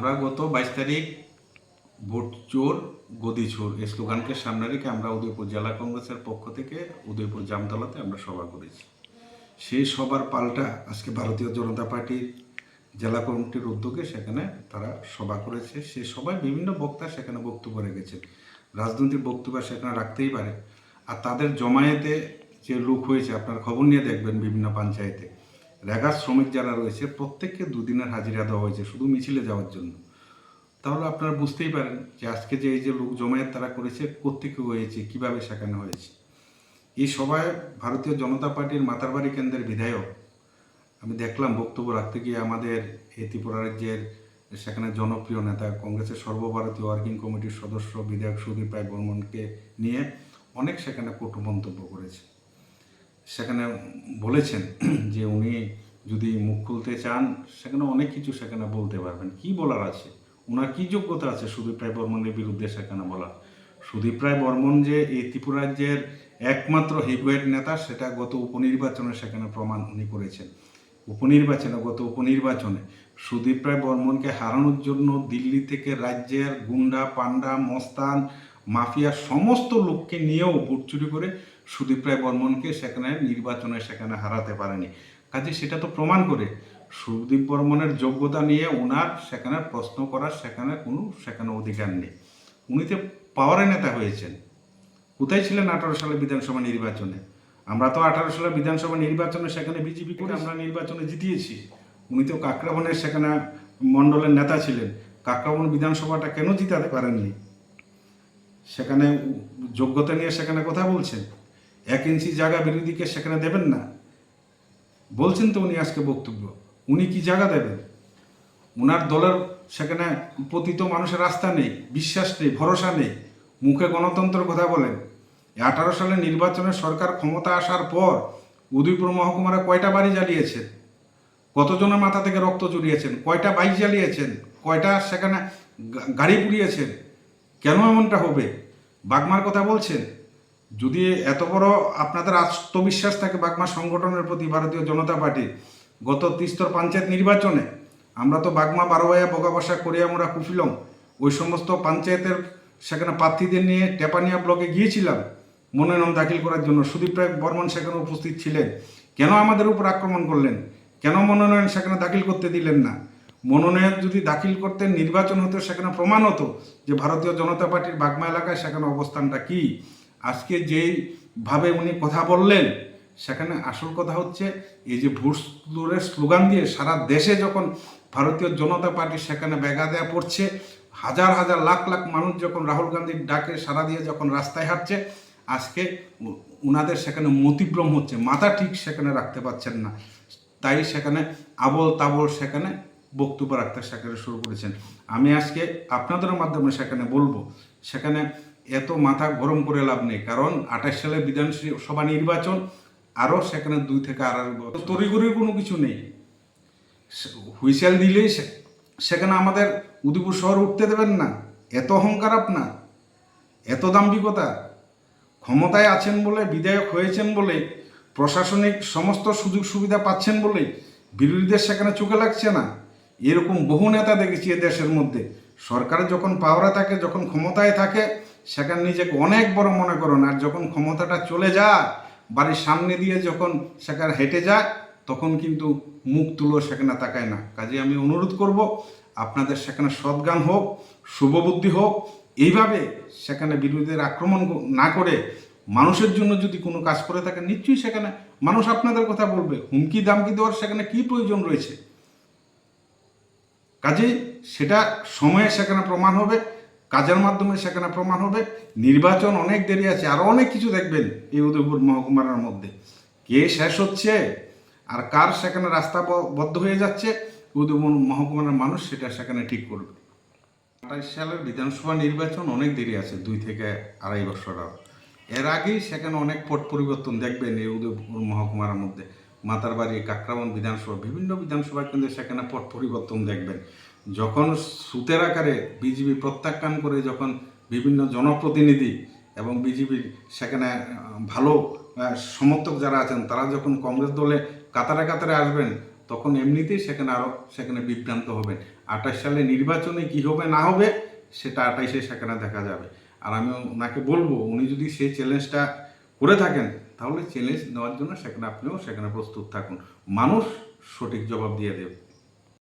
আমরা গত বাইশ তারিখ ভোট চোর, গদি চোর এই স্লোগানকে সামনে রেখে আমরা উদয়পুর জেলা কংগ্রেসের পক্ষ থেকে উদয়পুর জামতলাতে আমরা সভা করেছি। সেই সবার পাল্টা আজকে ভারতীয় জনতা পার্টির জেলা কমিটির উদ্যোগে সেখানে তারা সভা করেছে। সে সভায় বিভিন্ন বক্তা সেখানে বক্তব্য রেখেছেন। রাজনৈতিক বক্তব্য সেখানে রাখতেই পারে। আর তাদের জমায়েতে যে লোক হয়েছে, আপনার খবর নিয়ে দেখবেন বিভিন্ন পঞ্চায়েতে। রেগার শ্রমিক যারা রয়েছে, প্রত্যেককে দুদিনের হাজিরা দেওয়া হয়েছে, শুধু মিছিলে যাওয়ার জন্য। তাহলে আপনারা বুঝতেই পারেন যে আজকে যে এই যে লোক জমায়েত তারা করেছে, কোত্থেকে হয়েছে, কীভাবে সেখানে হয়েছে। এই সভায় ভারতীয় জনতা পার্টির মাতারবাড়ি কেন্দ্রের বিধায়ক। আমি দেখলাম, বক্তব্য রাখতে গিয়ে আমাদের এই ত্রিপুরা রাজ্যের সেখানে জনপ্রিয় নেতা, কংগ্রেসের সর্বভারতীয় ওয়ার্কিং কমিটির সদস্য বিধায়ক সুদীপ রায় বর্মনকে নিয়ে অনেক সেখানে কটু মন্তব্য করেছে। সেখানে বলেছেন যে উনি যদি মুখ খুলতে চান, সেখানে অনেক কিছু সেখানে বলতে পারবেন। কি বলার আছে? ওনার কি যোগ্যতা আছে সুদীপ রায় বর্মনের বিরুদ্ধে সেখানে বলার? সুদীপ রায় বর্মন যে এই ত্রিপুরা রাজ্যের একমাত্র হেভিওয়েট নেতা, সেটা গত উপনির্বাচনে সেখানে প্রমাণ উনি করেছেন। উপনির্বাচনে, গত উপনির্বাচনে সুদীপ রায় বর্মনকে হারানোর জন্য দিল্লি থেকে রাজ্যের গুন্ডা পান্ডা মস্তান, মাফিয়া সমস্ত লোককে নিয়েও ভোট চুরি করে সুদীপ রায় বর্মনকে সেখানে নির্বাচনে সেখানে হারাতে পারেনি। কাজে সেটা তো প্রমাণ করে সুদীপ বর্মনের যোগ্যতা নিয়ে ওনার সেখানে প্রশ্ন করার সেখানে কোনো সেখানে অধিকার নেই। উনি তো পাওয়ারের নেতা হয়েছেন। কোথায় ছিলেন আঠারো সালে বিধানসভা নির্বাচনে? আমরা তো আঠারো সালে বিধানসভা নির্বাচনে সেখানে বিজেপি করে আমরা নির্বাচনে জিতিয়েছি। উনি তো কাকরাবনের সেখানে মণ্ডলের নেতা ছিলেন। কাকরাবন বিধানসভাটা কেন জিতাতে পারেননি? সেখানে যোগ্যতা নিয়ে সেখানে কথা বলছেন। এক ইঞ্চি জায়গা বিরোধীকে সেখানে দেবেন না। বলছেন তো উনি আজকে বক্তব্য। উনি কি জায়গা দেবেন? ওনার দলের সেখানে পতিত মানুষের রাস্তা নেই, বিশ্বাস নেই, ভরসা নেই। মুখে গণতন্ত্রের কথা বলেন। আঠারো সালে নির্বাচনে সরকার ক্ষমতা আসার পর উদয়পুর মহকুমারা কয়টা বাড়ি জ্বালিয়েছেন? কতজনের মাথা থেকে রক্ত জড়িয়েছেন? কয়টা বাইক জ্বালিয়েছেন? কয়টা সেখানে গাড়ি পুড়িয়েছেন? কেন এমনটা হবে? বাগমার কথা বলছেন? যদি এত বড় আপনাদের আত্মবিশ্বাস থাকে বাগমা সংগঠনের প্রতি ভারতীয় জনতা পার্টি, গত তিস্তর পঞ্চায়েত নির্বাচনে আমরা তো বাগমা বারোয়াইয়া বগাবাসা, করিয়ামোড়া, কুফিলং ওই সমস্ত পঞ্চায়েতের সেখানে প্রার্থীদের নিয়ে টেপানিয়া ব্লকে গিয়েছিলাম, মনোনয়ন দাখিল করার জন্য। সুদীপ রায় বর্মন সেখানে উপস্থিত ছিলেন। কেন আমাদের উপর আক্রমণ করলেন? কেন মনোনয়ন সেখানে দাখিল করতে দিলেন না? মনোনয়ন যদি দাখিল করতে নির্বাচন হতো, সেখানে প্রমাণ হতো যে ভারতীয় জনতা পার্টির বাগমা এলাকায় সেখানে অবস্থানটা কি। আজকে যেইভাবে উনি কথা বললেন, সেখানে আসল কথা হচ্ছে, এই যে ভোট দূরের স্লোগান দিয়ে সারা দেশে যখন ভারতীয় জনতা পার্টি সেখানে বেগা দেয়া পড়ছে, হাজার হাজার লাখ লাখ মানুষ যখন রাহুল গান্ধীর ডাকে সারা দিয়ে যখন রাস্তায় হাঁটছে, আজকে উনাদের সেখানে মতিভ্রম হচ্ছে, মাথা ঠিক সেখানে রাখতে পারছেন না। তাই সেখানে আবল তাবল সেখানে বক্তব্য রাখতে সেখানে শুরু করেছেন। আমি আজকে আপনাদের মাধ্যমে সেখানে বলব, সেখানে এত মাথা গরম করে লাভ নেই। কারণ আঠাশ সালে বিধানসভা নির্বাচন, আরও সেখানে দুই থেকে আড়াই বছর। তড়িঘড়ির কোনো কিছু নেই। হুইসেল দিলেই সেখানে আমাদের উদয়পুর শহর উঠতে দেবেন না। এত অহংকার আপনার। এত দাম্ভিকতা। ক্ষমতায় আছেন বলে, বিধায়ক হয়েছেন বলে, প্রশাসনিক সমস্ত সুযোগ সুবিধা পাচ্ছেন বলে বিরোধীদের সেখানে চোখে লাগছে না। এরকম বহু নেতা দেখেছি এ দেশের মধ্যে। সরকার যখন পাওয়ারে থাকে, যখন ক্ষমতায় থাকে, সেখানে নিজেকে অনেক বড় মনে করুন। আর যখন ক্ষমতাটা চলে যায়, বাড়ির সামনে দিয়ে যখন সেখানে হেঁটে যায়, তখন কিন্তু মুখ তুলো সেখানে তাকায় না। কাজে আমি অনুরোধ করব, আপনাদের সেখানে সদ্গান হোক, শুভবুদ্ধি হোক, এইভাবে সেখানে বিরোধীদের আক্রমণ না করে মানুষের জন্য যদি কোনো কাজ করে থাকে নিশ্চয়ই সেখানে মানুষ আপনাদের কথা বলবে। হুমকি দামকি দেওয়ার সেখানে কি প্রয়োজন রয়েছে? কাজেই সেটা সময়ে সেখানে প্রমাণ হবে, কাজের মাধ্যমে সেখানে প্রমাণ হবে। নির্বাচন অনেক দেরি আছে আরও অনেক কিছু দেখবেন এই উদয়পুর মহকুমার মধ্যে। কে শেষ হচ্ছে আর কার সেখানে রাস্তা বদ্ধ হয়ে যাচ্ছে, উদয়পুর মহকুমার মানুষ সেটা সেখানে ঠিক করবে। আঠাইশ সালের বিধানসভা নির্বাচন অনেক দেরি আছে, দুই থেকে আড়াই বছর আর এর আগেই সেখানে অনেক পট পরিবর্তন দেখবেন এই উদয়পুর মহকুমার মধ্যে। মাতারবাড়ি কাকরাবন বিধানসভা, বিভিন্ন বিধানসভা কেন্দ্রে সেখানে পট পরিবর্তন দেখবেন। যখন সুতের আকারে বিজেপি প্রত্যাখ্যান করে যখন বিভিন্ন জনপ্রতিনিধি এবং বিজেপির সেখানে ভালো সমর্থক যারা আছেন, তারা যখন কংগ্রেস দলে কাতারে কাতারে আসবেন, তখন এমনিতেই সেখানে আরও সেখানে বিভ্রান্ত হবেন। আঠাশ সালে নির্বাচনে কি হবে, না হবে, সেটা আঠাইশে সেখানে দেখা যাবে। আর আমি ওনাকে বলব, উনি যদি সেই চ্যালেঞ্জটা করে থাকেন তাহলে চ্যালেঞ্জ নেওয়ার জন্য সেখানে আপনিও সেখানে প্রস্তুত থাকুন। মানুষ সঠিক জবাব দিয়ে দেবে।